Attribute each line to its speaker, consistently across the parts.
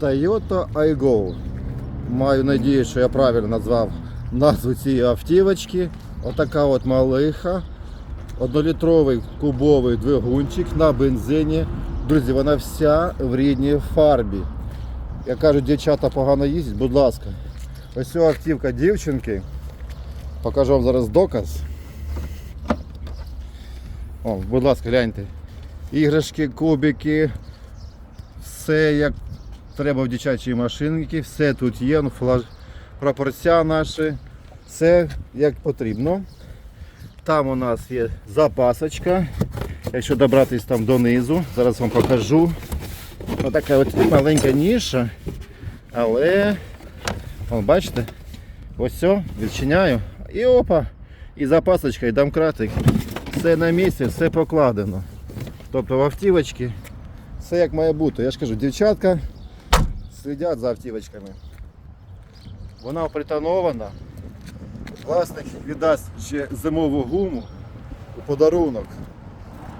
Speaker 1: Toyota iGo. Маю надію, що я правильно назвав назву цієї автівочки. Отака от малиха. Однолітровий кубовий двигунчик на бензині. Друзі, вона вся в рідній фарбі. Як кажуть, дівчата погано їздять, будь ласка. Ось ця автівка дівчинки. Покажу вам зараз доказ. О, будь ласка, гляньте. Іграшки, кубики, все як треба в дитячій машинці, все тут є, ну, флаж... прапорця наші, все як потрібно. Там у нас є запасочка. Якщо добратися там донизу, зараз вам покажу. Отака от маленька ніша. Але, вон, бачите, ось все, відчиняю. І опа! І запасочка, і домкратик. Все на місці, все покладено. Тобто в автівочці все як має бути. Я ж кажу, дівчатка слідять за автівочками. Вона притонована. Власник віддасть ще зимову гуму у подарунок.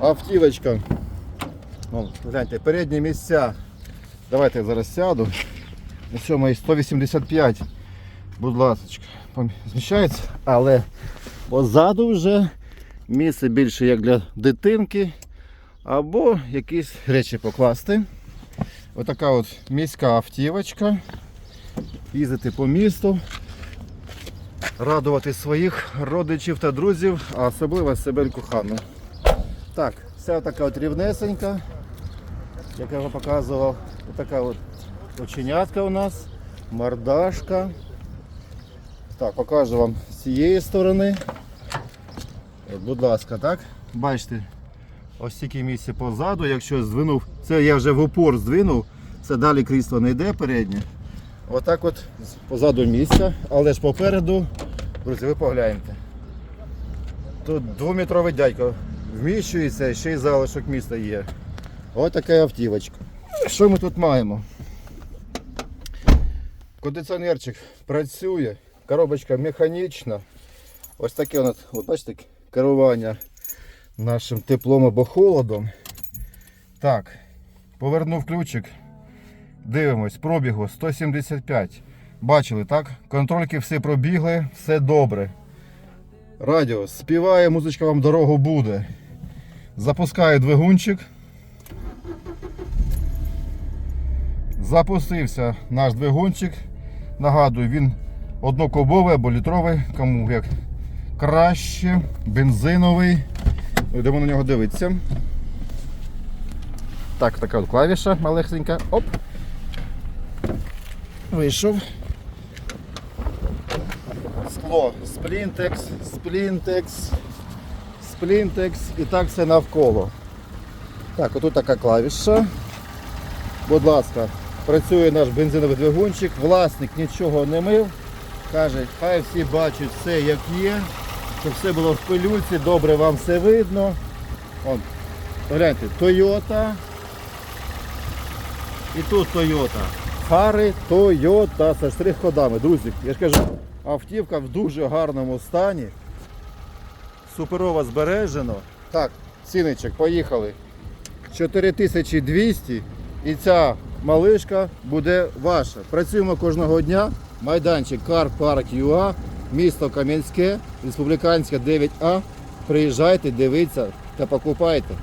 Speaker 1: Автівочка. Вон, гляньте, передні місця. Давайте я зараз сяду. На цьому 185. Будь ласка, зміщається, але позаду вже місце більше як для дитинки або якісь речі покласти. Отака от міська автівочка. Їздити по місту, радувати своїх родичів та друзів, а особливо себе кохану. Так, вся така от рівнесенька, як я вже показував. Така от оченятка у нас, мордашка. Так, покажу вам з цієї сторони. От, будь ласка, так? Бачите, ось тільки місце позаду, якщо здвинув, це я вже в упор здвинув, це далі крісло не йде переднє. Отак от позаду місця, але ж попереду, друзі, ви погляньте. Тут двометровий дядько вміщується, ще й залишок міста є. Ось така автівочка. Що ми тут маємо? Кондиціонерчик працює, коробочка механічна. Ось таке от бачите, керування нашим теплом або холодом. Так, повернув ключик. Дивимось, пробігу 175. Бачили, так? Контрольки всі пробігли, все добре. Радіо співає, музичка вам дорогу буде. Запускаю двигунчик. Запустився наш двигунчик. Нагадую, він однокубовий або літровий, кому як краще, бензиновий. Йдемо на нього дивитися. Так, така от клавіша малесенька. Оп. Вийшов. Скло. Сплінтекс, сплінтекс, сплінтекс і так все навколо. Так, отут така клавіша. Будь ласка, працює наш бензиновий двигунчик, власник нічого не мив. Каже, хай всі бачать все як є, щоб все було в пилюці, добре вам все видно. От, гляньте, Toyota. І тут Toyota. Фари Toyota зі штрих-кодами. Друзі, я ж кажу, автівка в дуже гарному стані. Суперово збережено. Так, ціничок, поїхали. 4200 і ця малишка буде ваша. Працюємо кожного дня. Майданчик Car Park місто Кам'янське, Республіканське 9А. Приїжджайте, дивіться та покупайте.